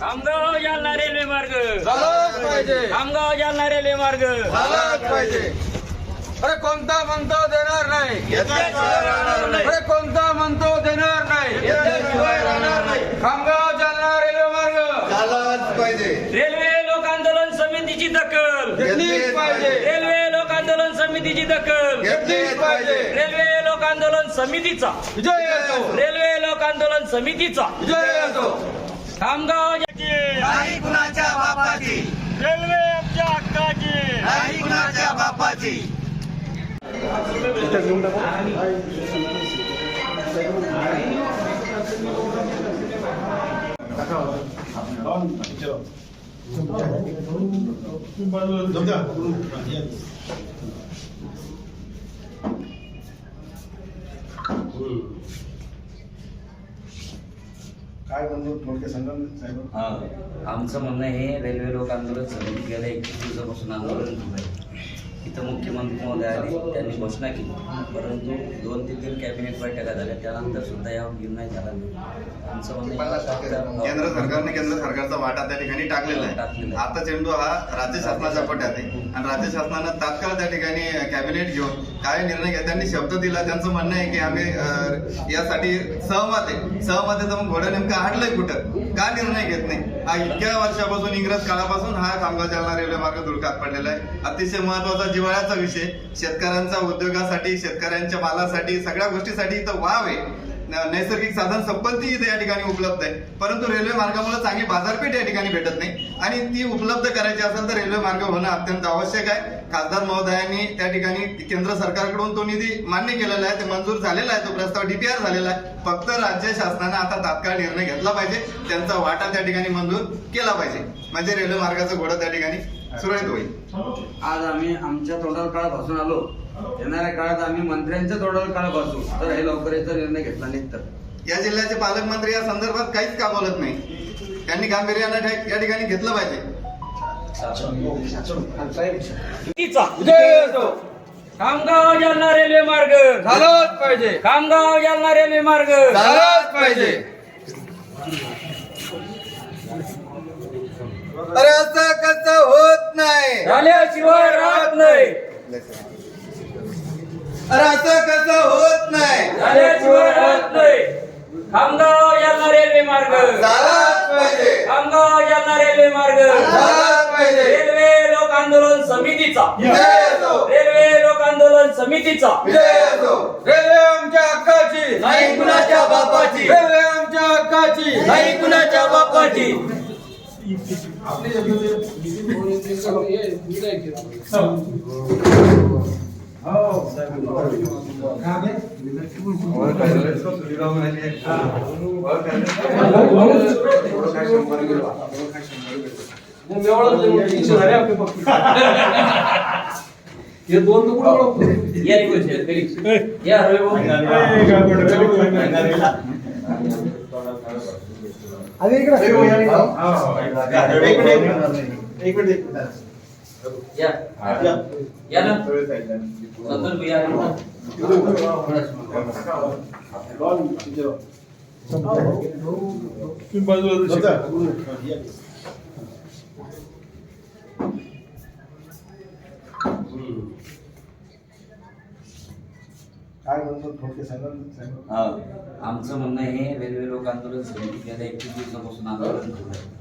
Khamgaon Jalna railway मार्ग. झालाच पाहिजे. खामगाव जालना रेल्वे मार्ग. झालाच पाहिजे. अरे कोणता म्हणतो देणार नाही? अरे कोणता म्हणतो देणार नाही? खामगाव जालना रेल्वे मार्ग. झालाच पाहिजे. रेल्वे लोक आंदोलन समितीची दखल. घेतलीच पाहिजे. रेल्वे लोक आंदोलन समितीची दखल. घेतलीच पाहिजे. रेल्वे लोक आंदोलन समितीचा. विजय असो रेल्वे आंदोलन समितीचा विजय असो खामगाव जाची नाही कुणाच्या बापाची रेल्वे आमच्या हक्काची नाही कुणाच्या बापाची काय म्हणतो थोडक्यात सांगा ना, साहेब. हा. आमचं म्हणणं हे रेल्वे लोक आंदोलन समिती गेल्या एकवीस दिवसापासून आंदोलन सुरू आहे. इथं मुख्यमंत्री महोदयाने त्यांनी घोषणा केली. परंतु दोन ते तीन कॅबिनेट बैठका झाल्या त्यानंतर सुद्धा यावर निर्णय झाला नाही. आमचं म्हणणं हे केंद्र सरकारने केंद्र सरकारचा वाटा त्या ठिकाणी टाकलेला टाकलेला आहे आहे. आता चेंडू हा राज्य शासनाच्या पट्यात आहे. आणि राज्य शासनानं तात्काळ त्या ठिकाणी कॅबिनेट घेऊन काय निर्णय घ्या त्यांनी शब्द दिला त्यांचं म्हणणं आहे की आम्ही यासाठी सहमत आहे. सहमत आहे तर मग घोडं नेमकं हाडलंय कुठं? का निर्णय घेत नाही? हा इतक्या वर्षापासून इंग्रज काळापासून हा खामगाव जालना रेल्वे मार्ग धुडकात पडलेला आहे. अतिशय महत्त्वाचा जिव्हाळ्याचा विषय शेतकऱ्यांचा उद्योगासाठी शेतकऱ्यांच्या मालासाठी सगळ्या गोष्टीसाठी इथं वाव आहे. नैसर्गिक साधन संपत्ती इथे या ठिकाणी उपलब्ध आहे. परंतु रेल्वे मार्गामुळे चांगली बाजारपेठ या ठिकाणी भेटत नाही. आणि ती उपलब्ध करायची असेल तर रेल्वे मार्ग होणं अत्यंत आवश्यक आहे. खासदार महोदयांनी त्या ठिकाणी केंद्र सरकारकडून तो निधी मान्य केलेला आहे. ते मंजूर झालेला आहे. तो प्रस्ताव डीपीआर झालेला आहे. फक्त राज्य शासनानं आता तात्काळ निर्णय घेतला पाहिजे. त्यांचा वाटा त्या ठिकाणी मंजूर केला पाहिजे. म्हणजे रेल्वे मार्गाचं घोडं त्या ठिकाणी सुरळीत होईल. आज आम्ही आमच्या तोंडावर काळ भासून आलो. येणाऱ्या काळात आम्ही मंत्र्यांच्या तोंडावर काळ भासू तर हे लवकर याचा निर्णय घेतला नाही तर. या जिल्ह्याचे पालकमंत्री या संदर्भात काहीच का बोलत नाही? त्यांनी गांभीर्यानं या ठिकाणी घेतलं पाहिजे. खामगाव जालना रेल्वे मार्ग. झालाच पाहिजे. खामगाव जालना रेल्वे मार्ग. झालाच पाहिजे. अरे असं कसं होत नाही? झाल्याशिवाय राहत नाही. अरे असं कसं होत नाही झाल्याशिवाय राहत नाही खामगाव जालना रेल्वे मार्ग झालाच पाहिजे खामगाव जालना रेल्वे मार्ग झालाच पाहिजे रेल्वे लोक आंदोलन समितीचा विजय असो रेल्वे लोक आंदोलन समितीचा विजय असो रेल्वे आमच्या हक्काची नाही कुणाच्या बापाची रेल्वे आमच्या हक्काची नाही कुणाच्या बापाची या रे गोष्ट, घरी. या रवी भाऊ. या. या. ना. संतोष भैया आहे ना? काय म्हणतो सांगा. आमचं म्हणणं हे रेल्वे लोक आंदोलन समिती गेल्या एकवीस दिवसापासून आंदोलन सुरू आहे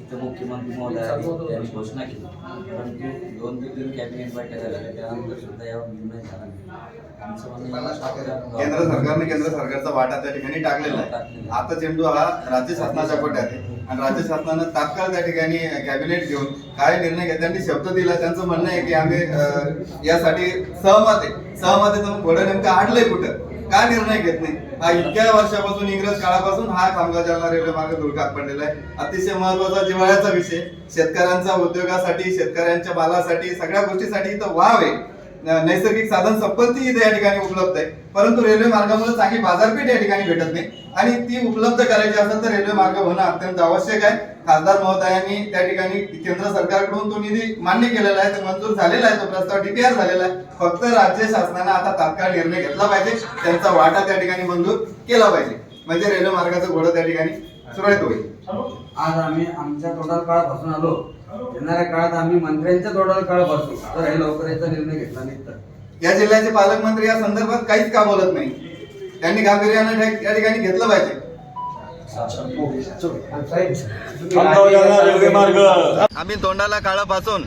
इथं मुख्यमंत्री महोदयांनी त्यांनी घोषणा केली. परंतु दोन ते तीन कॅबिनेट बैठका झाल्या त्यानंतर सुद्धा यावर निर्णय झाला नाही. केंद्र सरकारने केंद्र सरकारचा वाटा त्या ठिकाणी टाकलेला आहे. आता चेंडू हा राज्य शासनाच्या पट्यात आहे. आणि राज्य शासनानं तात्काळ त्या ठिकाणी कॅबिनेट घेऊन काय निर्णय घ्या त्यांनी शब्द दिला त्यांचं म्हणणं आहे की आम्ही यासाठी सहमत आहे. सहमत आहे तर मग घोडं नेमकं हाडलंय कुठं? का निर्णय घेत नाही? हा इतक्या वर्षापासून इंग्रज काळापासून हा कामगार जालना रेल्वे मार्ग धुळकात पडलेला आहे. अतिशय महत्त्वाचा जिव्हाळ्याचा विषय. शेतकऱ्यांचा उद्योगासाठी शेतकऱ्यांच्या मालासाठी सगळ्या गोष्टीसाठी इथं वाव आहे. नैसर्गिक साधन संपत्ती इथे या ठिकाणी उपलब्ध आहे. परंतु रेल्वे मार्गामुळे चांगली बाजारपेठ या ठिकाणी भेटत नाही. आणि ती उपलब्ध करायची असेल तर रेल्वे मार्ग होणं अत्यंत आवश्यक आहे. खासदार महोदयांनी त्या ठिकाणी केंद्र सरकारकडून तो निधी मान्य केलेला आहे ते मंजूर झालेला आहे तो प्रस्ताव डीपीआर झालेला आहे. फक्त राज्य शासनानं आता तात्काळ निर्णय घेतला पाहिजे. त्यांचा वाटा त्या ठिकाणी मंजूर केला पाहिजे. म्हणजे रेल्वे मार्गाचं घोडं त्या ठिकाणी सुरळीत होईल. आज आम्ही आमच्या तोंडाला काळ भासून आलो. येणाऱ्या काळात आम्ही मंत्र्यांच्या तोंडाला काळ भासू तर हे लवकर याचा निर्णय घेतला नाही तर या जिल्ह्याचे पालकमंत्री या संदर्भात काहीच का बोलत नाही. त्यांनी गांभीर्यानं या ठिकाणी घेतलं पाहिजे. आम्ही तोंडाला काळं पासून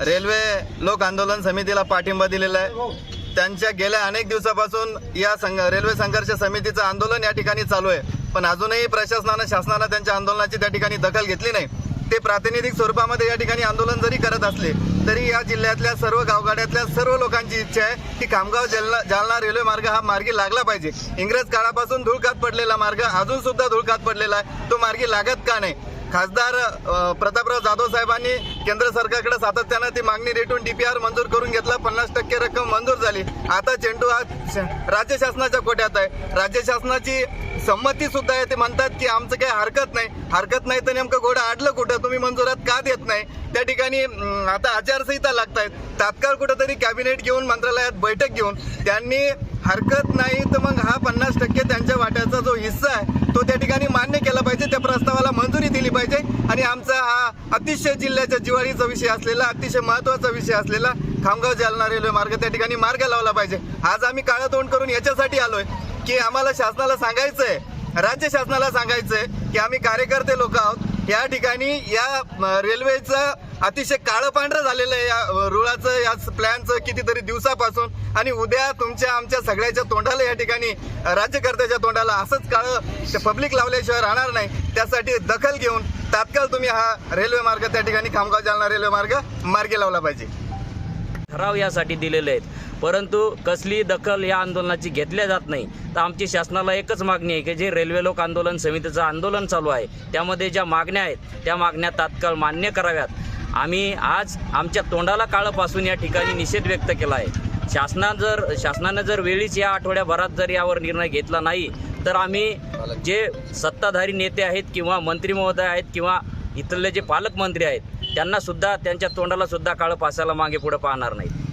रेल्वे लोक आंदोलन समितीला पाठिंबा दिलेला आहे. त्यांच्या गेल्या अनेक दिवसापासून या संघ रेल्वे संघर्ष समितीचं आंदोलन या ठिकाणी चालू आहे. पण अजूनही प्रशासनानं शासनानं त्यांच्या आंदोलनाची त्या ठिकाणी दखल घेतली नाही. ते प्रातिनिधिक स्वरूपामध्ये या ठिकाणी आंदोलन जरी करत असले तरी या जिल्ह्यातल्या सर्व गावगाड्यातल्या सर्व लोकांची इच्छा आहे की खामगाव जालना जालना रेल्वे मार्ग हा मार्गी लागला पाहिजे. इंग्रज काळापासून धुळकात पडलेला मार्ग अजून सुद्धा धुळकात पडलेला आहे. तो मार्गी लागत का नाही? खासदार प्रतापराव जाधव साहेबांनी केंद्र सरकारकडे सातत्यानं ती मागणी रेटून डीपीआर मंजूर करून घेतला. पन्नास टक्के रक्कम मंजूर झाली. आता चेंडू हा राज्य शासनाच्या कोट्यात आहे. राज्य शासनाची संमती सुद्धा आहे. ते म्हणतात की आमचं काही हरकत नाही. हरकत नाही तर नेमकं घोडं आडलं कुठं? तुम्ही मंजुरात का देत नाही? त्या ठिकाणी आता आचारसंहिता लागतायत. तात्काळ कुठंतरी कॅबिनेट घेऊन मंत्रालयात बैठक घेऊन त्यांनी हरकत नाही तर मग हा पन्नास टक्के त्यांच्या वाट्याचा जो हिस्सा आहे तो त्या ठिकाणी मान्य केला पाहिजे त्या प्रस्तावाला मंजुरी दिली पाहिजे आणि आमचा हा अतिशय जिल्ह्याच्या जिवाळीचा विषय असलेला अतिशय महत्त्वाचा विषय असलेला खामगाव जालना रेल्वे मार्ग त्या ठिकाणी मार्ग लावला पाहिजे. आज आम्ही काळं तोंड करून याच्यासाठी आलोय की आम्हाला शासनाला सांगायचंय राज्य शासनाला सांगायचंय की आम्ही कार्यकर्ते लोक आहोत. या ठिकाणी या रेल्वेचं अतिशय काळं पांढरं झालेलं आहे. या रुळाचं या प्लॅनचं कितीतरी दिवसापासून आणि उद्या तुमच्या आमच्या सगळ्याच्या तोंडाला या ठिकाणी राज्यकर्त्याच्या तोंडाला असंच काळं पब्लिक लावल्याशिवाय राहणार नाही. त्यासाठी दखल घेऊन तात्काळ तुम्ही हा रेल्वे मार्ग त्या ठिकाणी खामगाव जालना रेल्वे मार्ग मार्गी लावला पाहिजे. ठराव यासाठी दिलेले आहेत. परंतु कसली दखल या आंदोलनाची घेतल्या जात नाही. तर आमची शासनाला एकच मागणी आहे की जे रेल्वे लोक आंदोलन समितीचं आंदोलन चालू आहे त्यामध्ये ज्या मागण्या आहेत त्या मागण्या तात्काळ मान्य कराव्यात. आम्ही आज आमच्या तोंडाला काळापासून या ठिकाणी निषेध व्यक्त केला आहे. शासना जर शासनानं जर वेळीच या आठवड्याभरात जर यावर निर्णय घेतला नाही तर आम्ही जे सत्ताधारी नेते आहेत किंवा मंत्री महोदय आहेत किंवा इथले जे पालकमंत्री आहेत त्यांना सुद्धा त्यांच्या तोंडाला सुद्धा काळं पासायला मागे पुढे पाहणार नाही